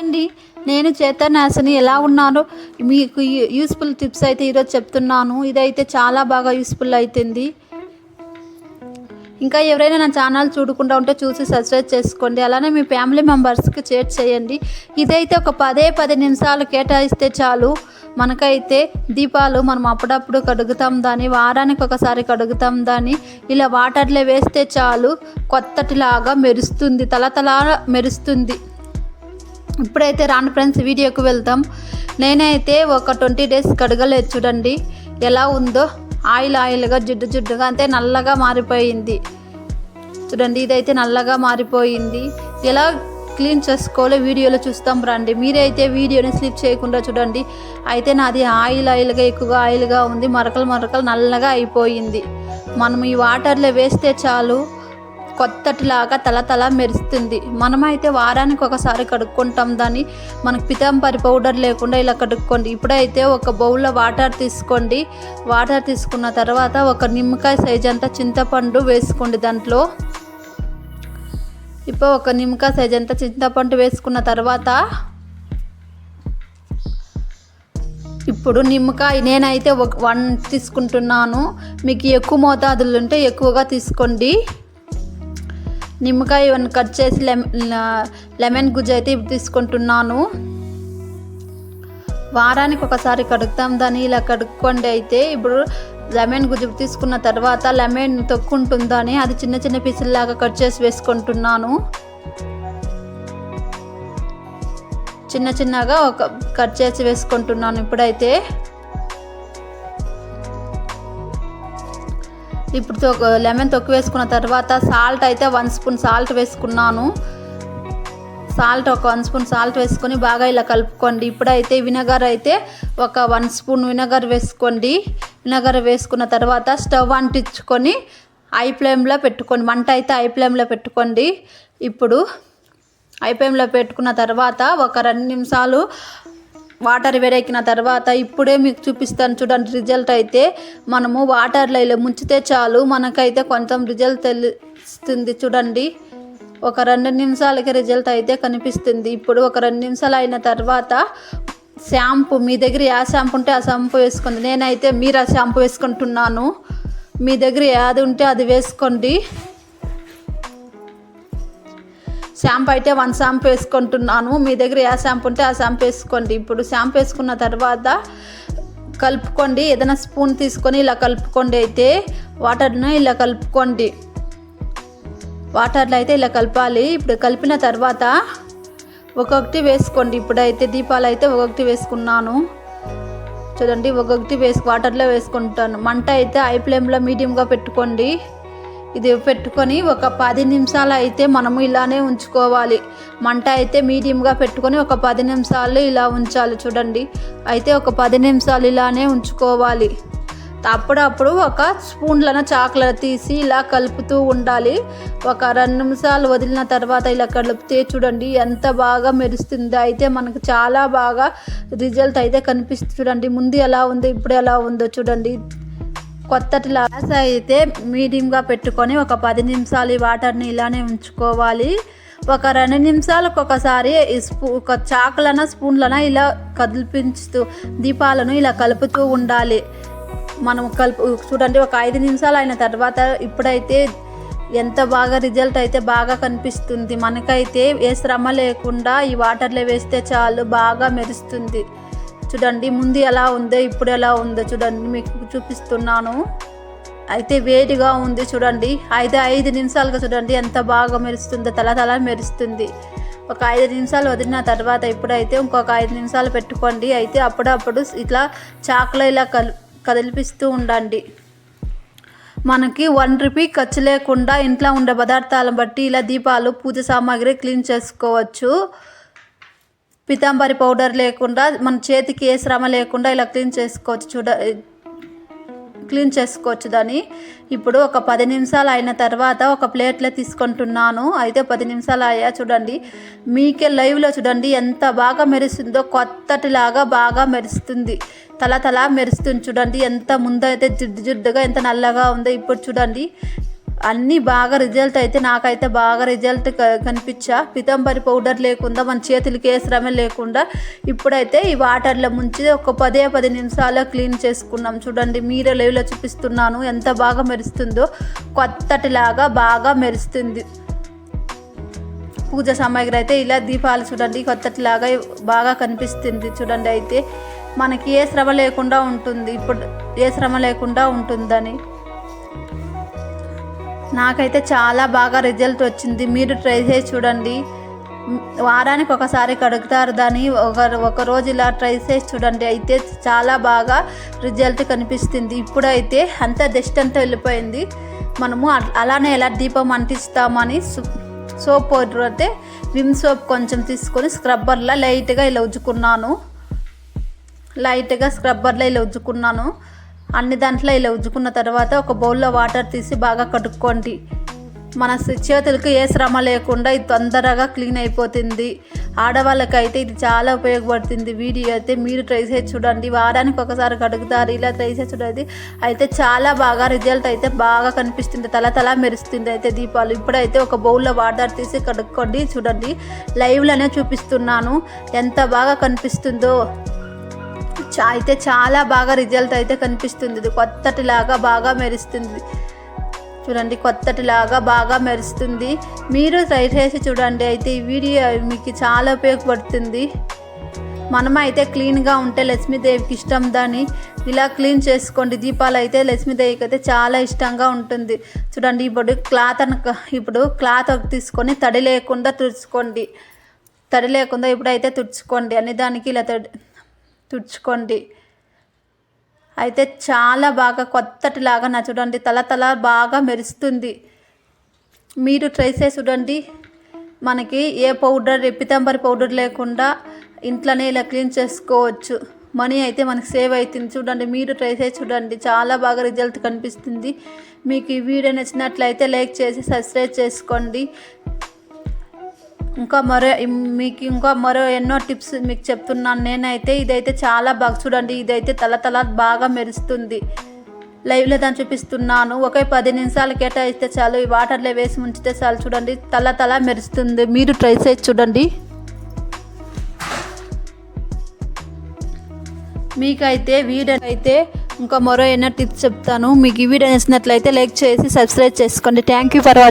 అండి నేను చేతనాశని ఎలా ఉన్నానో మీకు యూస్ఫుల్ టిప్స్ అయితే ఈరోజు చెప్తున్నాను. ఇదైతే చాలా బాగా యూస్ఫుల్ అవుతుంది ఇంకా ఎవరైనా నా ఛానల్ చూడకుండా ఉంటే చూసి సబ్స్క్రైబ్ చేసుకోండి. అలానే మీ ఫ్యామిలీ మెంబర్స్కి షేర్ చేయండి. ఇదైతే ఒక పదే పది నిమిషాలు కేటాయిస్తే చాలు. మనకైతే దీపాలు మనం అప్పుడప్పుడు కడుగుతాం దాన్ని వారానికి ఒకసారి కడుగుతాం దాన్ని. ఇలా వాటర్లో వేస్తే చాలు. కొత్తటిలాగా మెరుస్తుంది తలతలా మెరుస్తుంది. ఇప్పుడైతే రాను ఫ్రెండ్స్ వీడియోకి వెళ్తాం నేనైతే ఒక ట్వంటీ డేస్ కడగలేదు చూడండి. ఎలా ఉందో ఆయిల్ ఆయిల్గా జిడ్డు జిడ్డుగా అంతే నల్లగా మారిపోయింది. చూడండి ఇదైతే నల్లగా మారిపోయింది. ఎలా క్లీన్ చేసుకోవాలో వీడియోలో చూస్తాం రండి. మీరైతే వీడియోని స్లిప్ చేయకుండా చూడండి. అయితే నాది ఆయిల్ ఆయిల్గా ఎక్కువగా ఆయిల్గా ఉంది. మరకలు మరకలు నల్లగా అయిపోయింది. మనం ఈ వాటర్లో వేస్తే చాలు. కొత్తటిలాగా తల తల మెరుస్తుంది. మనమైతే వారానికి ఒకసారి కడుక్కుంటాం దాన్ని. మనకు పితాంబరి పౌడర్ లేకుండా ఇలా కడుక్కోండి. ఇప్పుడైతే ఒక బౌల్లో వాటర్ తీసుకోండి. వాటర్ తీసుకున్న తర్వాత ఒక నిమ్మకాయ సైజ్ అంతా చింతపండు వేసుకోండి దాంట్లో. ఇప్పుడు ఒక నిమ్మకాయ సైజ్ అంతా చింతపండు వేసుకున్న తర్వాత ఇప్పుడు నిమ్మకాయ నేనైతే ఒక వన్ తీసుకుంటున్నాను. మీకు ఎక్కువ మోతాదులు ఉంటే ఎక్కువగా తీసుకోండి. నిమ్మకాయ ఇవన్నీ కట్ చేసి లెమన్ గుజ్జు అయితే తీసుకుంటున్నాను. వారానికి ఒకసారి కడుగుతాం దాన్ని ఇలా కడుక్కోండి అయితే. ఇప్పుడు లెమన్ గుజ్జు తీసుకున్న తర్వాత లెమన్ తొక్కుంటుందని అది చిన్న చిన్న పీసుల్లాగా కట్ చేసి వేసుకుంటున్నాను. చిన్న చిన్నగా ఒక కట్ చేసి వేసుకుంటున్నాను ఇప్పుడైతే. ఇప్పుడు లెమన్ తొక్కు వేసుకున్న తర్వాత సాల్ట్ అయితే వన్ స్పూన్ సాల్ట్ వేసుకున్నాను. సాల్ట్ ఒక వన్ స్పూన్ సాల్ట్ వేసుకొని బాగా ఇలా కలుపుకోండి. ఇప్పుడైతే వినగర్ అయితే ఒక వన్ స్పూన్ వినగర్ వేసుకోండి. వినగర్ వేసుకున్న తర్వాత స్టవ్ అంటించుకొని ఐ ఫ్లేమ్లో పెట్టుకోండి. మంట అయితే ఐ ఫ్లేమ్లో పెట్టుకోండి. ఇప్పుడు ఐ ఫ్లేమ్లో పెట్టుకున్న తర్వాత ఒక రెండు నిమిషాలు వాటర్ వేడెక్కిన తర్వాత ఇప్పుడే మీకు చూపిస్తాను చూడండి రిజల్ట్ అయితే మనము వాటర్లో ఇలా ముంచితే చాలు. మనకైతే కొంచెం రిజల్ట్ తెలుస్తుంది చూడండి. ఒక రెండు నిమిషాలకి రిజల్ట్ అయితే కనిపిస్తుంది. ఇప్పుడు ఒక రెండు నిమిషాలు అయిన తర్వాత షాంపూ మీ దగ్గర ఏ షాంపూ ఉంటే ఆ షాంపూ వేసుకోండి. నేనైతే మీరు ఆ షాంపూ వేసుకుంటున్నాను. మీ దగ్గర ఏది ఉంటే అది వేసుకోండి. షాంపూ అయితే వన్ షాంపూ వేసుకుంటున్నాను. మీ దగ్గర ఏ షాంపూ ఉంటే ఆ షాంపూ వేసుకోండి. ఇప్పుడు షాంపూ వేసుకున్న తర్వాత కలుపుకోండి. ఏదైనా స్పూన్ తీసుకొని ఇలా కలుపుకోండి అయితే వాటర్ను ఇలా కలుపుకోండి. వాటర్లో అయితే ఇలా కలపాలి. ఇప్పుడు కలిపిన తర్వాత ఒక్కొక్కటి వేసుకోండి. ఇప్పుడైతే దీపాలు అయితే ఒక్కొక్కటి వేసుకున్నాను. చూడండి ఒక్కొక్కటి వేసి వాటర్లో వేసుకుంటాను. మంట అయితే ఐ ఫ్లేమ్లో మీడియంగా పెట్టుకోండి. ఇది పెట్టుకొని ఒక పది నిమిషాలు అయితే మనము ఇలానే ఉంచుకోవాలి. మంట అయితే మీడియంగా పెట్టుకొని ఒక పది నిమిషాలు ఇలా ఉంచాలి చూడండి. అయితే ఒక పది నిమిషాలు ఇలానే ఉంచుకోవాలి. అప్పుడప్పుడు ఒక స్పూన్లన చాక్లెట్ తీసి ఇలా కలుపుతూ ఉండాలి. ఒక రెండు నిమిషాలు వదిలిన తర్వాత ఇలా కలిపితే చూడండి ఎంత బాగా మెరుస్తుంది. అయితే మనకు చాలా బాగా రిజల్ట్ అయితే కనిపిస్తుంది చూడండి. ముందు ఎలా ఉందో ఇప్పుడు ఎలా ఉందో చూడండి. కొత్తటి గ్లాస్ అయితే మీడియంగా పెట్టుకొని ఒక పది నిమిషాలు ఈ వాటర్ని ఇలానే ఉంచుకోవాలి. ఒక రెండు నిమిషాలకు ఒకసారి స్పూ ఒక చాకులన స్పూన్లన ఇలా కదిలిపించుతూ దీపాలను ఇలా కలుపుతూ ఉండాలి. మనం కలుపు చూడండి ఒక ఐదు నిమిషాలు అయిన తర్వాత ఇప్పుడైతే ఎంత బాగా రిజల్ట్ అయితే బాగా కనిపిస్తుంది. మనకైతే ఏ శ్రమ లేకుండా ఈ వాటర్లో వేస్తే చాలు బాగా మెరుస్తుంది. చూడండి ముందు ఎలా ఉందో ఇప్పుడు ఎలా ఉందో చూడండి మీకు చూపిస్తున్నాను. అయితే వేడిగా ఉంది చూడండి అయితే ఐదు నిమిషాలుగా చూడండి ఎంత బాగా మెరుస్తుందో తల తల మెరుస్తుంది. ఒక ఐదు నిమిషాలు వదిలిన తర్వాత ఇప్పుడైతే ఇంకొక ఐదు నిమిషాలు పెట్టుకోండి. అయితే అప్పుడప్పుడు ఇట్లా చాకులో ఇలా కల్ కదిలిపిస్తూ ఉండండి. మనకి వన్ రూపీ ఖర్చు లేకుండా ఇంట్లో ఉండే పదార్థాలను బట్టి ఇలా దీపాలు పూజ సామాగ్రి క్లీన్ చేసుకోవచ్చు. పితాంబరి పౌడర్ లేకుండా మన చేతికి ఏ శ్రమ లేకుండా ఇలా క్లీన్ చేసుకోవచ్చు చూడ క్లీన్ చేసుకోవచ్చు దాన్ని. ఇప్పుడు ఒక పది నిమిషాలు అయిన తర్వాత ఒక ప్లేట్లో తీసుకుంటున్నాను. అయితే పది నిమిషాలు అయ్యా చూడండి. మీకే లైవ్లో చూడండి ఎంత బాగా మెరుస్తుందో కొత్తటిలాగా బాగా మెరుస్తుంది. తల తల మెరుస్తుంది చూడండి ఎంత ముందైతే జిడ్డు జిడ్డుగా ఎంత నల్లగా ఉందో. ఇప్పుడు చూడండి అన్నీ బాగా రిజల్ట్ అయితే నాకైతే బాగా రిజల్ట్ కనిపించా. పితంబరి పౌడర్ లేకుండా మన చేతులకి ఏ శ్రమ లేకుండా ఇప్పుడైతే ఈ వాటర్లో ముంచి ఒక పదే పది నిమిషాల్లో క్లీన్ చేసుకున్నాం. చూడండి మీరే లైవ్లో చూపిస్తున్నాను. ఎంత బాగా మెరుస్తుందో కొత్తటిలాగా బాగా మెరుస్తుంది. పూజ సామాగ్రి అయితే ఇలా దీపాలు చూడండి కొత్తటిలాగా బాగా కనిపిస్తుంది. చూడండి అయితే మనకి ఏ శ్రమ లేకుండా ఉంటుంది. ఇప్పుడు ఏ శ్రమ లేకుండా ఉంటుందని. నాకైతే చాలా బాగా రిజల్ట్ వచ్చింది. మీరు ట్రై చేసి చూడండి. వారానికి ఒకసారి కడుగుతారు దాన్ని. ఒక ఒకరోజు ఇలా ట్రై చేసి చూడండి. అయితే చాలా బాగా రిజల్ట్ కనిపిస్తుంది. ఇప్పుడైతే అంత డస్ట్ అంతా వెళ్ళిపోయింది. మనము అలానే ఎలా దీపం అంటిస్తామని సోప్ పౌడర్ అయితే విమ్ సోప్ కొంచెం తీసుకొని స్క్రబ్బర్లో లైట్గా ఇలా ఉజ్జుకున్నాను. లైట్గా స్క్రబ్బర్లో ఇలా ఉజ్జుకున్నాను. అన్ని దాంట్లో ఇలా ఉజ్జుకున్న తర్వాత ఒక బౌల్లో వాటర్ తీసి బాగా కడుక్కోండి. మన చేతులకు ఏ శ్రమ లేకుండా ఇది తొందరగా క్లీన్ అయిపోతుంది. ఆడవాళ్ళకైతే ఇది చాలా ఉపయోగపడుతుంది. వీడియో అయితే మీరు ట్రై చేసి చూడండి. వారానికి ఒకసారి కడుగుతారు. ఇలా ట్రై చేసి చూడండి. అయితే చాలా బాగా రిజల్ట్ అయితే బాగా కనిపిస్తుంది. తల తల మెరుస్తుంది అయితే దీపాలు. ఇప్పుడైతే ఒక బౌల్లో వాటర్ తీసి కడుక్కోండి. చూడండి. లైవ్లోనే చూపిస్తున్నాను. ఎంత బాగా కనిపిస్తుందో. అయితే చాలా బాగా రిజల్ట్ అయితే కనిపిస్తుంది. ఇది కొత్తటిలాగా బాగా మెరుస్తుంది. చూడండి కొత్తటిలాగా బాగా మెరుస్తుంది. మీరు ట్రై చేసి చూడండి. అయితే ఈ వీడియో మీకు చాలా ఉపయోగపడుతుంది. మనం అయితే క్లీన్గా ఉంటే లక్ష్మీదేవికి ఇష్టం దాన్ని ఇలా క్లీన్ చేసుకోండి. దీపాలు అయితే లక్ష్మీదేవికి అయితే చాలా ఇష్టంగా ఉంటుంది. చూడండి ఇప్పుడు క్లాత్ అను ఇప్పుడు క్లాత్ ఒకటి తీసుకొని తడి లేకుండా తుడుచుకోండి. తడి లేకుండా ఇప్పుడైతే తుడుచుకోండి. అన్ని దానికి ఇలా తడి తుడుచుకోండి. అయితే చాలా బాగా కొత్తటిలాగా నా చూడండి తల తల బాగా మెరుస్తుంది. మీరు ట్రై చేసి చూడండి. మనకి ఏ పౌడర్ పితంబరి పౌడర్ లేకుండా ఇంట్లోనే ఇలా క్లీన్ చేసుకోవచ్చు. మనీ అయితే మనకి సేవ్ అవుతుంది. చూడండి మీరు ట్రై చేసి చూడండి. చాలా బాగా రిజల్ట్ కనిపిస్తుంది. మీకు ఈ వీడియో నచ్చినట్లయితే లైక్ చేసి సబ్స్క్రైబ్ చేసుకోండి. ఇంకా మరో మీకు ఇంకా మరో ఎన్నో టిప్స్ మీకు చెప్తున్నాను. నేనైతే ఇదైతే చాలా బాగా చూడండి. ఇదైతే తల తల బాగా మెరుస్తుంది. లైవ్లో దాన్ని చూపిస్తున్నాను. ఒకే పది నిమిషాలు కేటాయిస్తే చాలు. ఈ వాటర్లో వేసి ఉంచితే చాలు చూడండి. తల తల మెరుస్తుంది. మీరు ట్రై చేసి చూడండి. మీకైతే వీడియో అయితే ఇంకా మరో ఎన్నో టిప్స్ చెప్తాను. మీకు ఈ వీడియో నచ్చినట్లయితే లైక్ చేసి సబ్స్క్రైబ్ చేసుకోండి. Thank you for watching